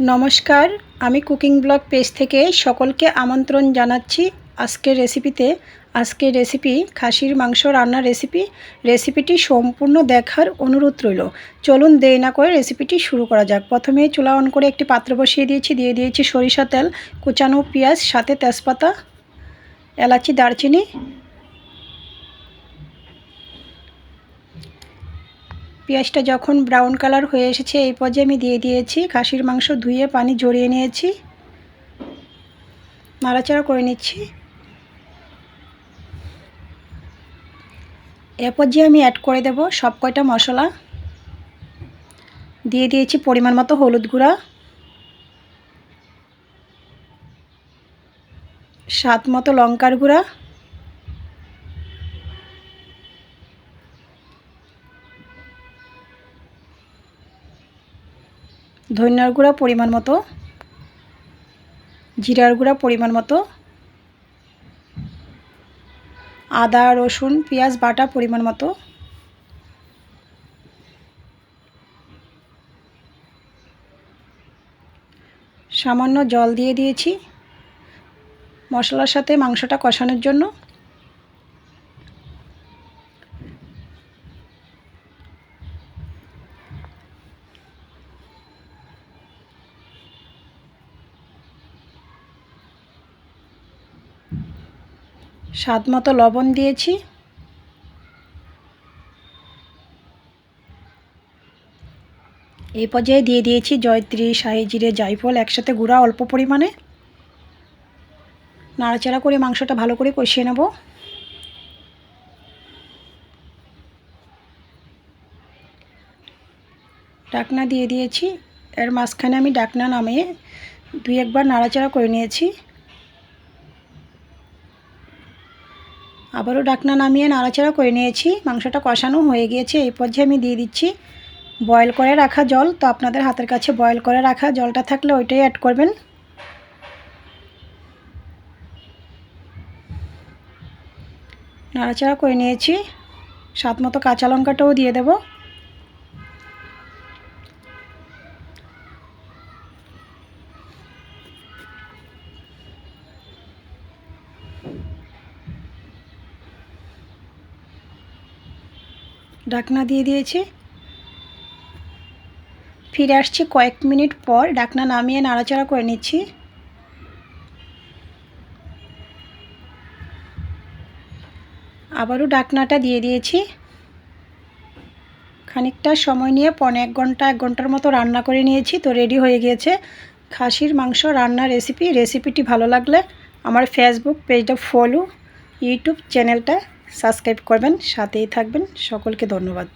নমস্কার, আমি cooking blog page থেকে সকলকে আমন্ত্রণ জানাচ্ছি আজকের রেসিপিতে। আজকের রেসিপি খাসির মাংস রান্নার রেসিপি। রেসিপিটি সম্পূর্ণ দেখার অনুরোধ রইল। চলুন দেরি না করে রেসিপিটি শুরু করা যাক। প্রথমে চুলা অন করে একটি পাত্র বসিয়ে দিয়েছি। দিয়ে দিয়েছি সরিষা তেল, কুচানো পেঁয়াজ, সাথে তেজপাতা, এলাচি, দারচিনি পেঁয়াজটা যখন ব্রাউন কালার হয়ে এসেছে, এই পর্যায়ে আমি দিয়ে দিয়েছি খাসির মাংস ধুয়ে পানি জড়িয়ে নিয়েছি। নাড়াচাড়া করে নিচ্ছি। এ পর্যায়ে আমি অ্যাড করে দেব সব কয়টা মশলা, দিয়ে দিয়েছি পরিমাণ মতো হলুদ গুঁড়া, স্বাদ মতো লঙ্কার গুঁড়া ধনিয়ার গুঁড়া পরিমাণ মতো, জিরার গুঁড়া পরিমাণ মতো, আদা, রসুন, পেঁয়াজ, বাটা পরিমাণ মতো, সামান্য জল দিয়ে দিয়েছি। মশলার সাথে মাংসটা কষানোর জন্য স্বাদ মতো লবণ দিয়েছি। এই পর্যায়ে দিয়ে দিয়েছি জয়ত্রী, শাহি জিরে জাইফল একসাথে গুঁড়া অল্প পরিমাণে। নাড়াচাড়া করে মাংসটা ভালো করে কষিয়ে নেব। ডাকনা দিয়ে দিয়েছি। এর মাঝখানে আমি ডাকনা নামিয়ে দুই একবার নাড়াচাড়া করে নিয়েছি। আবারও ডাকনা নামিয়ে নাড়াচাড়া করে নিয়েছি। মাংসটা কষানো হয়ে গিয়েছে, এই পর্যায়ে আমি দিয়ে দিচ্ছি বয়েল করে রাখা জল। তো আপনাদের হাতের কাছে বয়েল করে রাখা জলটা থাকলে ওইটাই অ্যাড করবেন। নাড়াচাড়া করে নিয়েছি। স্বাদ মতো কাঁচা লঙ্কাটাও দিয়ে দেব। ডাকনা দিয়ে দিয়েছি। ফিরে আসছি কয়েক মিনিট পর, ডাকনা নামিয়ে নাড়াচাড়া করে নিচ্ছি। আবারও ডাকনাটা দিয়ে দিয়েছি। খানিকটা সময় নিয়ে পনে এক ঘণ্টা, এক ঘণ্টার মতো রান্না করে নিয়েছি, তো রেডি হয়ে গিয়েছে। খাসির মাংস রান্নার রেসিপি, রেসিপিটি ভালো লাগলে আমার ফেসবুক পেজটা ফলো, ইউটিউব চ্যানেলটা সাবস্ক্রাইব করবেন সাথেই থাকবেন। সকলকে ধন্যবাদ।